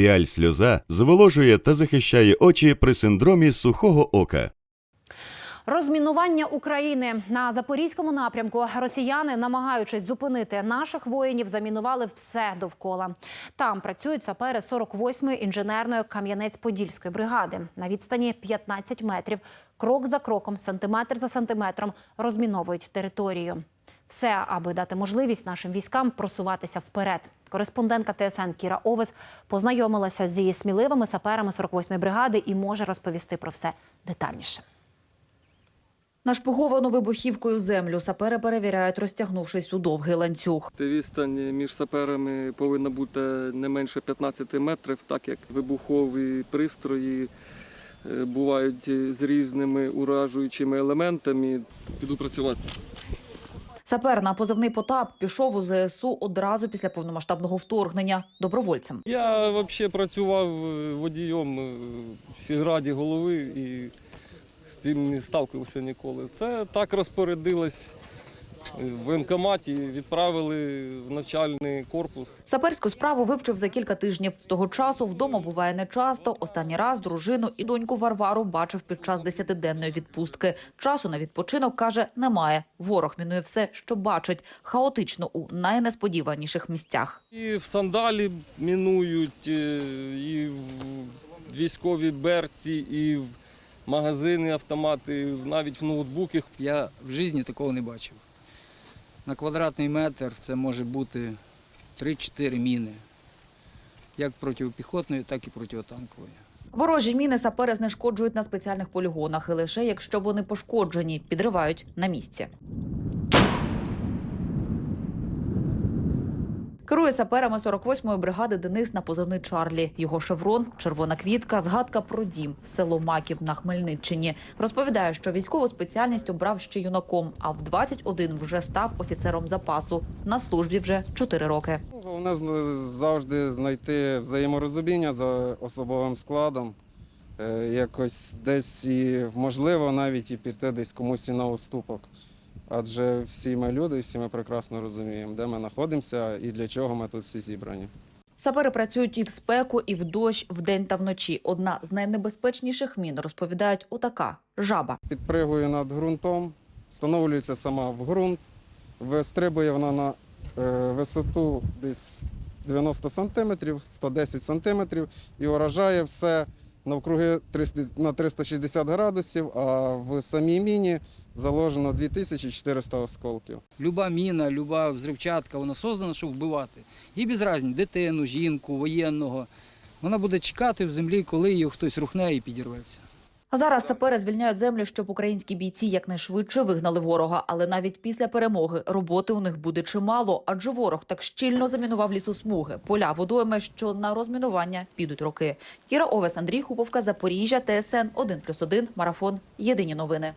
Піаль сльоза зволожує та захищає очі при синдромі сухого ока. Розмінування України на запорізькому напрямку. Росіяни, намагаючись зупинити наших воїнів, замінували все довкола. Там працюють сапери 48-ї інженерної Кам'янець-Подільської бригади на відстані 15 метрів. Крок за кроком, сантиметр за сантиметром розміновують територію. Все, аби дати можливість нашим військам просуватися вперед. Кореспондентка ТСН Кіра Овес познайомилася зі сміливими саперами 48-ї бригади і може розповісти про все детальніше. Нашпиговану вибухівкою землю сапери перевіряють, розтягнувшись у довгий ланцюг. Відстань між саперами повинна бути не менше 15 метрів, так як вибухові пристрої е, бувають з різними уражуючими елементами. Піду працювати. Сапер на позивний Потап пішов у ЗСУ одразу після повномасштабного вторгнення добровольцем. Я взагалі працював е, водієм е, в сільраді голови і з цим не сталкивався ніколи. Це так розпорядилось в воєнкоматі, відправили в навчальний корпус. Саперську справу вивчив за кілька тижнів. З того часу вдома буває нечасто. Останній раз дружину і доньку Варвару бачив під час десятиденної відпустки. Часу на відпочинок каже немає. Ворог мінує все, що бачить, хаотично у найнесподіваніших місцях. І в сандалі мінують, е, і в військові берці, і в магазини, автомати, навіть в ноутбуки. Я в житті такого не бачив. На квадратний метр це може бути 3-4 міни. Як протипіхотної, так і протитанкової. Ворожі міни сапери знешкоджують на спеціальних полігонах, і лише якщо вони пошкоджені, підривають на місці. Керує саперами 48-ї бригади Денис на позивний Чарлі. Його шеврон, червона квітка, згадка про дім, село Маків на Хмельниччині. Розповідає, що військову спеціальність обрав ще юнаком, а в 21 вже став офіцером запасу. На службі вже 4 роки. Головне завжди знайти взаєморозуміння за особовим складом. Е, Якось десь і можливо навіть і піти десь комусь і на уступок. Адже всі ми люди, всі ми прекрасно розуміємо, де ми знаходимося і для чого ми тут всі зібрані. Сапери працюють і в спеку, і в дощ, вдень та вночі. Одна з найнебезпечніших мін розповідають отака жаба. Підпригує над ґрунтом, встановлюється сама в ґрунт, вистрибує вона на е, висоту десь 90 сантиметрів, 110 сантиметрів і уражає все навкруги 300 на 360 градусів, а в самій міні заложено 2400 осколків. Люба міна, люба взривчатка, вона создана, щоб вбивати. І без різниці дитину, жінку, воєнного. Вона буде чекати в землі, коли її хтось рухне і підірветься. А зараз сапери звільняють землю, щоб українські бійці якнайшвидше вигнали ворога. Але навіть після перемоги роботи у них буде чимало, адже ворог так щільно замінував лісосмуги, поля, водойми, що на розмінування підуть роки. Кіра Овес, Андрій Хуповка, Запоріжжя, ТСН 1+,1, Марафон. Єдині новини.